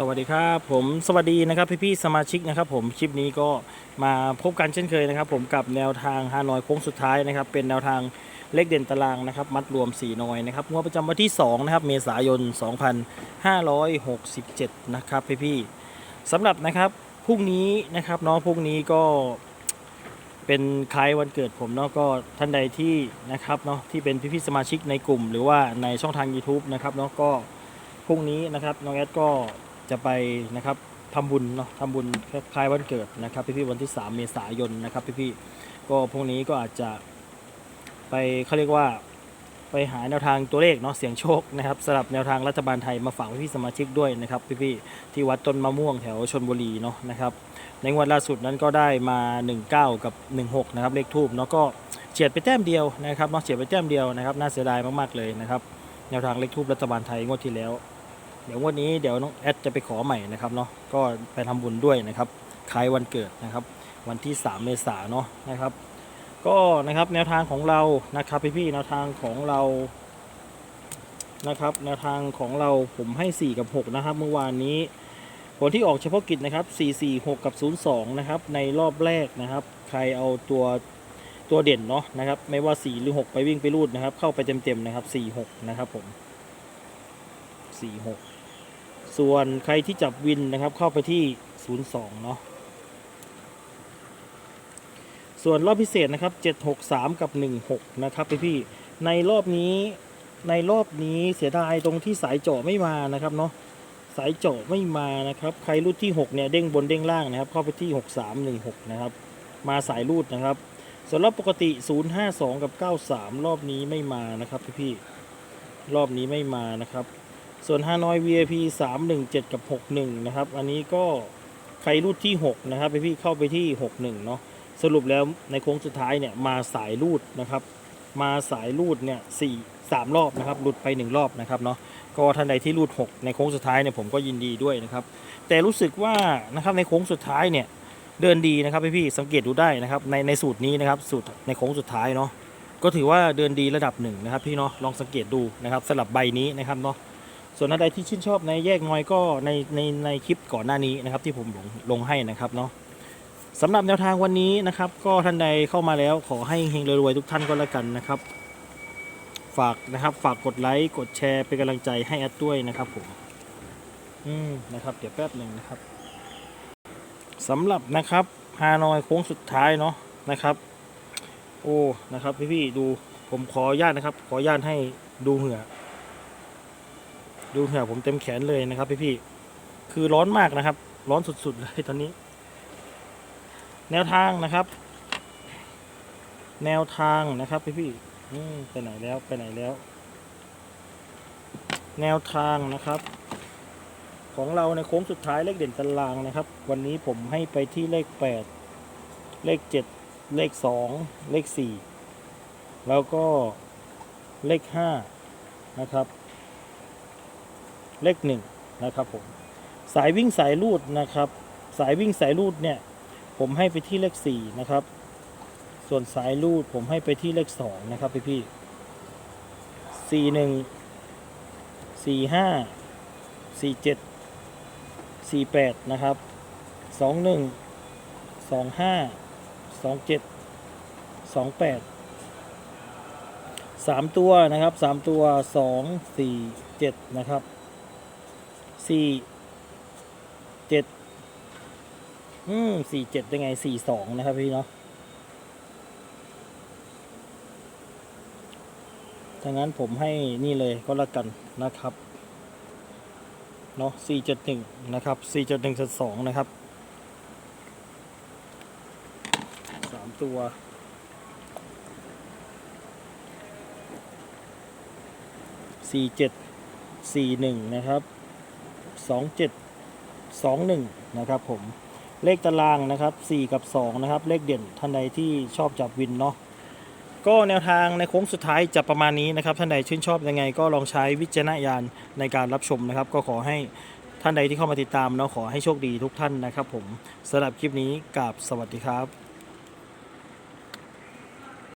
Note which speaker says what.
Speaker 1: สวัสดีครับผมสวัสดีนะครับพี่ๆสมาชิกนะครับผมคลิปนี้ก็มาพบกันเช่นเคยนะครับ ผมกับแนวทางฮานอยโค้งสุดท้ายนะครับ เป็นแนวทางเลขเด่นตารางนะครับ มัดรวม 4นอยนะครับงวดประจำวันที่2นะครับเมษายน 2567 นะครับพี่ๆสำหรับนะครับพรุ่งนี้นะครับเนาะพรุ่งนี้ก็เป็นคล้ายวันเกิดผมเนาะก็ท่านใดที่นะครับเนาะที่เป็นพี่ๆสมาชิกในกลุ่ม หรือว่าในช่องทาง YouTube นะครับเนาะก็พรุ่งนี้นะครับน้องแอดก็ จะไปนะครับทำบุญเนาะทำบุญคล้ายวันเกิดนะครับ พี่ๆวันที่ 3 เมษายนนะครับ พี่ๆก็พรุ่งนี้ก็อาจจะไปเขาเรียกว่าไปหาแนวทางตัวเลขเนาะเสียงโชคนะครับสำหรับแนวทางรัฐบาลไทยมาฝากพี่ๆสมาชิกด้วยนะครับ พี่ๆที่วัดต้นมะม่วงแถวชนบุรีเนาะนะครับ ในงวดล่าสุดนั้นก็ได้มา 19 กับ 16 นะครับเลขทูบเนาะก็เฉียดไปแต้มเดียวนะครับเนาะเฉียดไปแต้มเดียวนะครับน่าเสียดายมากๆเลยนะครับแนวทางเลขทูบรัฐบาลไทยงวดที่แล้ว เดี๋ยววันนี้เดี๋ยวน้องแอดจะไปขอใหม่นะครับเนาะก็ไปทำบุญด้วยนะครับคล้ายวันเกิดนะครับ วันที่ 3 เมษายนเนาะนะครับ ก็นะครับแนวทางของเรานะครับพี่ๆแนวทางของเรานะครับแนวทางของเราผมให้ 4 กับ 6 นะครับ เมื่อวานนี้ผลที่ออกเฉพาะกิจนะครับ 4 4 6 กับ 02 นะครับ ในรอบแรกนะครับ ใครเอาตัวตัวเด่นเนาะนะครับ ไม่ว่า 4 หรือ 6 ไปวิ่งไปรูดนะครับ เข้าไปเต็มๆนะครับ 4 6 นะครับผม 4 6 ส่วนใครที่จับวินนะครับเข้าไปที่ 02 เนาะส่วนรอบพิเศษนะครับ 763 กับ 16 นะครับพี่พี่ในรอบนี้ในรอบนี้เสียดายตรงที่สายเจาะไม่มานะครับเนาะสายเจาะไม่มานะครับ ใครรูดที่ 6 เนี่ยเด้งบนเด้งล่างนะครับ เข้าไปที่ 6316 นะครับ มาสายรูดนะครับ ส่วนรอบปกติ 052 กับ 93 รอบนี้ไม่มานะครับพี่พี่รอบนี้ไม่มานะครับ ส่วนฮานอย VIP 317 กับ 61 นะครับ อันนี้ก็ใครรูดที่ 6 นะครับไปพี่เข้าไปที่ 61 เนาะสรุปแล้วในโค้งสุดท้ายเนี่ยมาสายรูดนะครับ มาสายรูดเนี่ยสี่สามรอบนะครับหลุดไป 1 รอบนะครับเนาะก็ท่านใดที่รูด 6 ในโค้งสุดท้ายเนี่ยผมก็ยินดีด้วยนะครับ แต่รู้สึกว่านะครับในโค้งสุดท้ายเนี่ยเดินดีนะครับพี่พี่ๆสังเกตดูได้นะครับในในสูตรนี้นะครับสูตรในโค้งสุดท้ายเนาะก็ถือว่าเดินดีระดับหนึ่งนะครับพี่เนาะลองสังเกตดูนะครับสลับใบนี้นะครับเนาะ ส่วนท่านใดที่ชื่นชอบในแยกน้อยก็ในในในคลิปก่อนหน้านี้นะครับ ที่ผมลงลงให้นะครับเนาะสำหรับแนวทางวันนี้นะครับ ก็ท่านใดเข้ามาแล้วขอให้เฮงรวยๆทุกท่านก็แล้วกันนะครับ ฝากนะครับ ฝากกดไลค์กดแชร์เป็นกำลังใจให้แอดด้วยนะครับผมอืมนะครับ เดี๋ยวแป๊บหนึ่งนะครับสำหรับนะครับฮานอยโค้งสุดท้ายเนาะนะครับ โอ้นะครับพี่ๆดูผมขออนุญาตนะครับ ขออนุญาตให้ดูเหงื่อ ดูเหงื่อผมเต็มแขนเลยนะครับพี่พี่คือร้อนมากนะครับ ร้อนสุดๆเลยตอนนี้ แนวทางนะครับ แนวทางนะครับพี่พี่ไปไหนแล้วไปไหนแล้ว แนวทางนะครับ ของเราในโค้งสุดท้ายเลขเด่นตารางนะครับ วันนี้ผมให้ไปที่เลขแปดเลขเจ็ดเลขสองเลขสี่แล้วก็เลขห้านะครับ เลขหนึ่งนะครับผมสายวิ่งสายรูดนะครับ สายวิ่งสายรูดเนี่ยผมให้ไปที่เลขสี่นะครับ ส่วนสายรูดผมให้ไปที่เลขสองนะครับพี่พี่สี่หนึ่งสี่ห้าสี่เจ็ดสี่แปดนะครับสองหนึ่งสองห้าสองเจ็ดสองแปดสามตัวนะครับสามตัวสองสี่เจ็ดนะครับ สี่เจ็ดอืมสี่เจ็ดยังไงสี่สองนะครับพี่เนาะดังนั้นผมให้นี่เลยก็แล้วกันนะครับ เนาะสี่เจ็ดหนึ่งนะครับสี่เจ็ดหนึ่งสองนะครับสามตัวสี่เจ็ดสี่หนึ่งนะครับ สองเจ็ดสองหนึ่งนะครับผม เลขตารางนะครับสี่กับสองนะครับ เลขเด่นท่านใดที่ชอบจับวินเนาะ ก็แนวทางในโค้งสุดท้ายจะประมาณนี้นะครับ ท่านใดชื่นชอบยังไง ก็ลองใช้วิจารณญาณในการรับชมนะครับ ก็ขอให้ท่านใดที่เข้ามาติดตามเนาะขอให้โชคดีทุกท่านนะครับผมสำหรับคลิปนี้กราบสวัสดีครับ